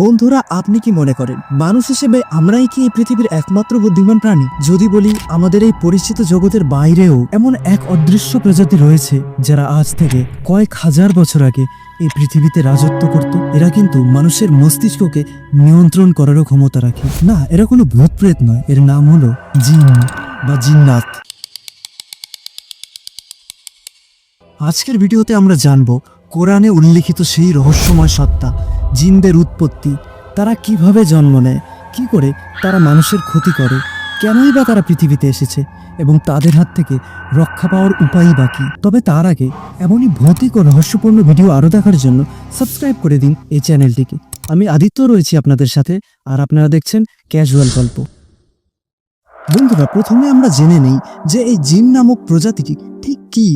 বন্ধুরা, আপনি কি মনে করেন, মানুষ হিসেবে আমরাই কি এই পৃথিবীর একমাত্র বুদ্ধিমান প্রাণী? যদি বলি, আমাদের এই পরিচিত জগতের বাইরেও এমন এক অদৃশ্য প্রজাতি রয়েছে, যারা আজ থেকে কয়েক হাজার বছর আগে এই পৃথিবীতে রাজত্ব করত। এরা কিন্তু মানুষের মস্তিষ্ককে নিয়ন্ত্রণ করারও ক্ষমতা রাখে। না, এরা কোনো ভূত প্রেত নয়। এর নাম হলো জিন বা জিন্নাত। আজকের ভিডিওতে আমরা জানব, কোরআনে উল্লিখিত সেই রহস্যময় সত্তা জিনদের উৎপত্তি, তারা কীভাবে জন্ম নেয়, কি করে তারা মানুষের ক্ষতি করে, কেনই বা তারা পৃথিবীতে এসেছে এবং তাদের হাত থেকে রক্ষা পাওয়ার উপায়ই বাকি তবে তার আগে এমনই ভৌতিক ও রহস্যপূর্ণ ভিডিও আরও দেখার জন্য সাবস্ক্রাইব করে দিন এই চ্যানেলটিকে। আমি আদিত্য রয়েছি আপনাদের সাথে আর আপনারা দেখছেন ক্যাজুয়াল গল্প। বন্ধুরা, প্রথমে আমরা জেনে নেই যে এই জিন নামক প্রজাতিটি ঠিক কী।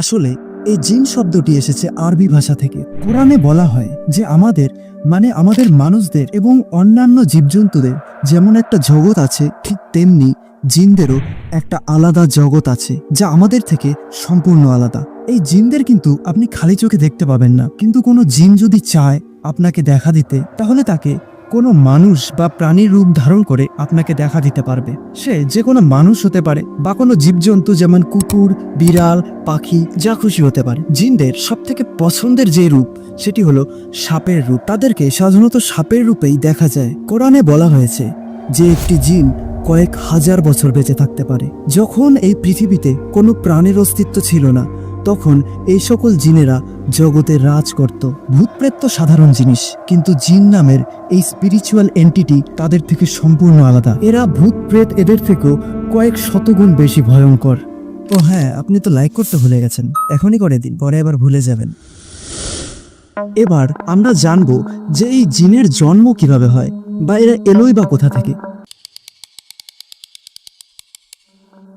আসলে এই জিন শব্দটি এসেছে আরবি ভাষা থেকে। কোরআনে বলা হয় যে আমাদের মানে আমাদের মানুষদের এবং অন্যান্য জীবজন্তুদের যেমন একটা জগৎ আছে, ঠিক তেমনি জিনদেরও একটা আলাদা জগৎ আছে, যা আমাদের থেকে সম্পূর্ণ আলাদা। এই জিনদের কিন্তু আপনি খালি চোখে দেখতে পাবেন না। কিন্তু কোনো জিন যদি চায় আপনাকে দেখা দিতে, তাহলে তাকে কোনো মানুষ বা প্রাণীর রূপ ধারণ করে আপনাকে দেখা দিতে পারবে। সে যে কোনো মানুষ হতে পারে বা কোনো জীবজন্তু যেমন কুকুর, বিড়াল, পাখি, যা খুশি হতে পারে। জিনদের সব থেকে পছন্দের যে রূপ, সেটি হলো সাপের রূপ। তাদেরকে সাধারণত সাপের রূপেই দেখা যায়। কোরআনে বলা হয়েছে যে একটি জিন কয়েক হাজার বছর বেঁচে থাকতে পারে। যখন এই পৃথিবীতে কোনো প্রাণের অস্তিত্ব ছিল না তখন এই সকল জিনেরা জগতে রাজ করত ভূতপ্রেত তো সাধারণ জিনিস, কিন্তু জিন নামের এই স্পিরিচুয়াল এন্টিটি তাদের থেকে সম্পূর্ণ আলাদা। এরা ভূত প্রেত এদের থেকেও কয়েক শতগুণ বেশি ভয়ঙ্কর। ও হ্যাঁ আপনি তো লাইক করতে ভুলে গেছেন। এখনই করে দিন, পরে আবার ভুলে যাবেন। এবার আমরা জানব যে এই জিনের জন্ম কীভাবে হয়, বা এরা এলোই বা কোথা থেকে।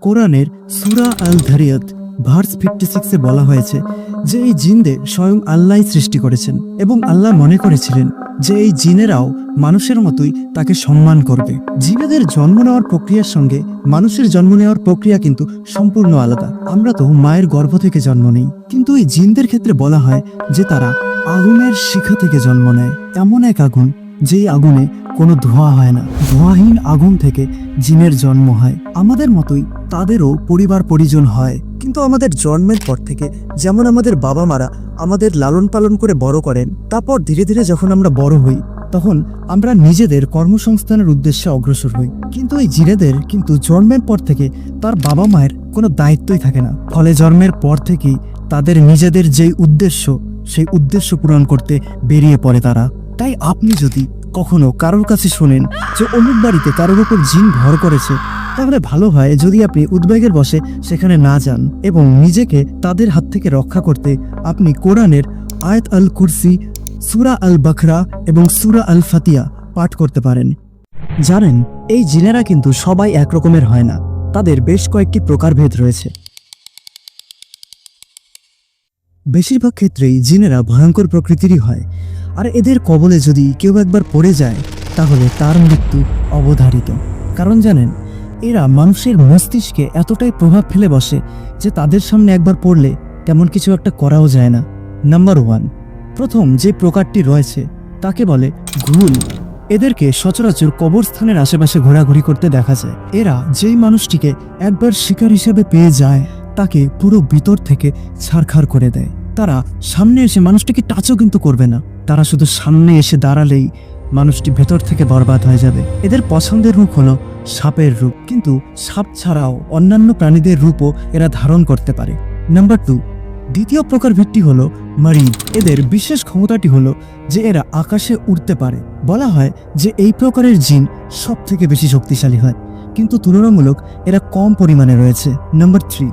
কোরআনের সুরা আল ধারিয়ত ভার্স ফিফটি সিক্সে বলা হয়েছে যে এই জিনদের স্বয়ং আল্লাহ সৃষ্টি করেছেন এবং আল্লাহ মনে করেছিলেন যে এই জিনেরাও মানুষের মতোই তাকে সম্মান করবে। জীবেদের জন্ম নেওয়ার প্রক্রিয়ার সঙ্গে মানুষের জন্ম নেওয়ার প্রক্রিয়া কিন্তু সম্পূর্ণ আলাদা। আমরা তো মায়ের গর্ভ থেকে জন্ম নেই। কিন্তু এই জিনদের ক্ষেত্রে বলা হয় যে তারা আগুনের শিখা থেকে জন্ম নেয়। এমন এক আগুন যেই আগুনে কোনো ধোঁয়া হয় না। ধোঁয়াহীন আগুন থেকে জিনের জন্ম হয়। আমাদের মতোই তাদেরও পরিবার পরিজন হয়। কিন্তু আমাদের জন্মের পর থেকে যেমন আমাদের বাবা মারা আমাদের লালন পালন করে বড় করেন, তারপর ধীরে ধীরে যখন আমরা বড় হই, তখন আমরা নিজেদের কর্মসংস্থানের উদ্দেশ্যে অগ্রসর হই। কিন্তু এই জিনেদের কিন্তু জন্মের পর থেকে তার বাবা মায়ের কোনো দায়িত্বই থাকে না। ফলে জন্মের পর থেকেই তাদের নিজেদের যেই উদ্দেশ্য, সেই উদ্দেশ্য পূরণ করতে বেরিয়ে পড়ে তারা। তাই আপনি যদি কখনো কারোর কাছে শোনেন যে অমুক বাড়িতে কারোর উপর জিন ভর করেছে, তাহলে ভালো হয় যদি আপনি উদ্বেগের বসে সেখানে না যান এবং নিজেকে তাদের হাত থেকে রক্ষা করতে আপনি কোরআনের আয়াত আল কুরসি সুরা আল বখরা এবং সুরা আল ফাতিয়া পাঠ করতে পারেন। জানেন, এই জিনেরা কিন্তু সবাই একরকমের হয় না। তাদের বেশ কয়েকটি প্রকারভেদ রয়েছে। বেশিরভাগ ক্ষেত্রেই জিনেরা ভয়ঙ্কর প্রকৃতিরই হয়। আর এদের কবলে যদি কেউ একবার পড়ে যায়, তাহলে তার মৃত্যু অবধারিত। কারণ জানেন, এরা মানুষের মস্তিষ্কে এতটাই প্রভাব ফেলে বসে যে তাদের সামনে একবার পড়লে তেমন কিছু একটা করাও যায় না। নাম্বার ওয়ান প্রথম যে প্রকারটি রয়েছে, তাকে বলে ঘুল। এদেরকে সচরাচর কবরস্থানের আশেপাশে ঘোরাঘুরি করতে দেখা যায়। এরা যেই মানুষটিকে একবার শিকার হিসেবে পেয়ে যায়, তাকে পুরো ভিতর থেকে ছাড়খাড় করে দেয়। তারা সামনে এসে মানুষটিকে টাচও কিন্তু করবে না। তারা শুধু সামনে এসে দাঁড়ালেই মানুষটি ভেতর থেকে বরবাদ হয়ে যাবে। এদের পছন্দের রূপ হলো সাপের রূপ, কিন্তু সাপ ছাড়াও অন্যান্য প্রাণীদের রূপও এরা ধারণ করতে পারে। নাম্বার টু, দ্বিতীয় প্রকার ভিত্তি হলো মারিদ এদের বিশেষ ক্ষমতাটি হলো যে এরা আকাশে উড়তে পারে। বলা হয় যে এই প্রকারের জিন সব থেকে বেশি শক্তিশালী হয়, কিন্তু তুলনামূলক এরা কম পরিমাণে রয়েছে। নাম্বার থ্রি,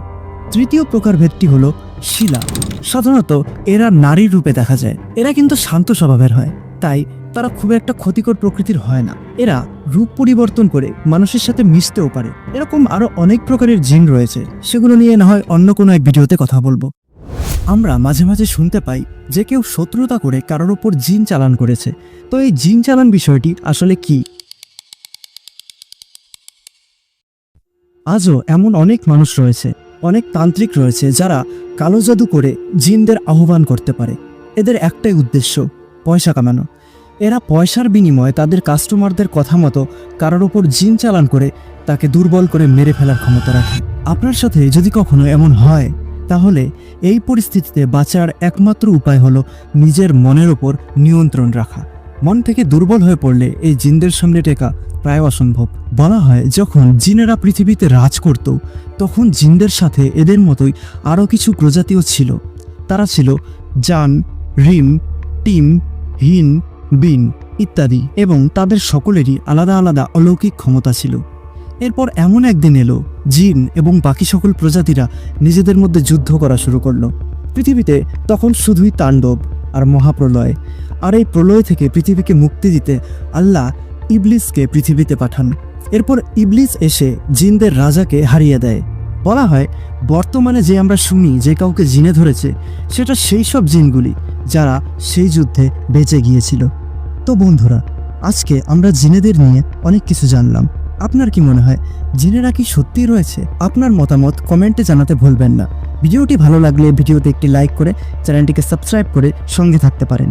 তৃতীয় প্রকার ভেদটি হলো শিলা। সাধারণত এরা নারীর রূপে দেখা যায়। এরা কিন্তু শান্ত স্বভাবের হয়। তাই তারা খুব একটা ক্ষতিকর প্রকৃতির হয় না। এরা রূপ পরিবর্তন করে মানুষের সাথে মিশতেও পারে। এরকম আরও অনেক প্রকারের জিন রয়েছে। সেগুলো নিয়ে না হয় অন্য কোনো এক ভিডিওতে কথা বলব। আমরা মাঝে মাঝে শুনতে পাই যে কেউ শত্রুতা করে কারোর ওপর জিন চালান করেছে। তো এই জিন চালান বিষয়টি আসলে কি? আজও এমন অনেক মানুষ রয়েছে। অনেক তান্ত্রিক রয়েছে যারা কালো জাদু করে জিনদের আহ্বান করতে পারে। এদের একটাই উদ্দেশ্য, পয়সা কামানো। এরা পয়সার বিনিময়ে তাদের কাস্টমারদের কথা মতো কারোর ওপর জিন চালান করে তাকে দুর্বল করে মেরে ফেলার ক্ষমতা রাখে। আপনার সাথে যদি কখনো এমন হয়, তাহলে এই পরিস্থিতিতে বাঁচার একমাত্র উপায় হলো নিজের মনের ওপর নিয়ন্ত্রণ রাখা। মন থেকে দুর্বল হয়ে পড়লে এই জিনদের সামনে টেকা প্রায় অসম্ভব। বলা হয়, যখন জিনেরা পৃথিবীতে রাজ করত, তখন জিনদের সাথে এদের মতোই আরও কিছু প্রজাতিও ছিল। তারা ছিল জান, রিম, টিম, হিন, বিন ইত্যাদি এবং তাদের সকলেরই আলাদা আলাদা অলৌকিক ক্ষমতা ছিল। এরপর এমন একদিন এলো, জিন এবং বাকি সকল প্রজাতিরা নিজেদের মধ্যে যুদ্ধ করা শুরু করল। পৃথিবীতে তখন শুধুই তাণ্ডব আর মহাপ্রলয় আর এই প্রলয় থেকে পৃথিবীকে মুক্তি দিতে আল্লাহ ইবলিসকে পৃথিবীতে পাঠান। এরপর ইবলিস এসে জিনদের রাজাকে হারিয়ে দেয়। বলা হয়, বর্তমানে যে আমরা শুনি, যে কাউকে জিনে ধরেছে, সেটা সেই সব জিনগুলি যারা সেই যুদ্ধে বেঁচে গিয়েছিল। তো বন্ধুরা, আজকে আমরা জিনেদের নিয়ে অনেক কিছু জানলাম। আপনার কি মনে হয়, জিনেরা কি সত্যিই রয়েছে? আপনার মতামত কমেন্টে জানাতে ভুলবেন না। ভিডিওটি ভালো লাগলে ভিডিওতে একটি লাইক করে চ্যানেলটিকে সাবস্ক্রাইব করে সঙ্গে থাকতে পারেন।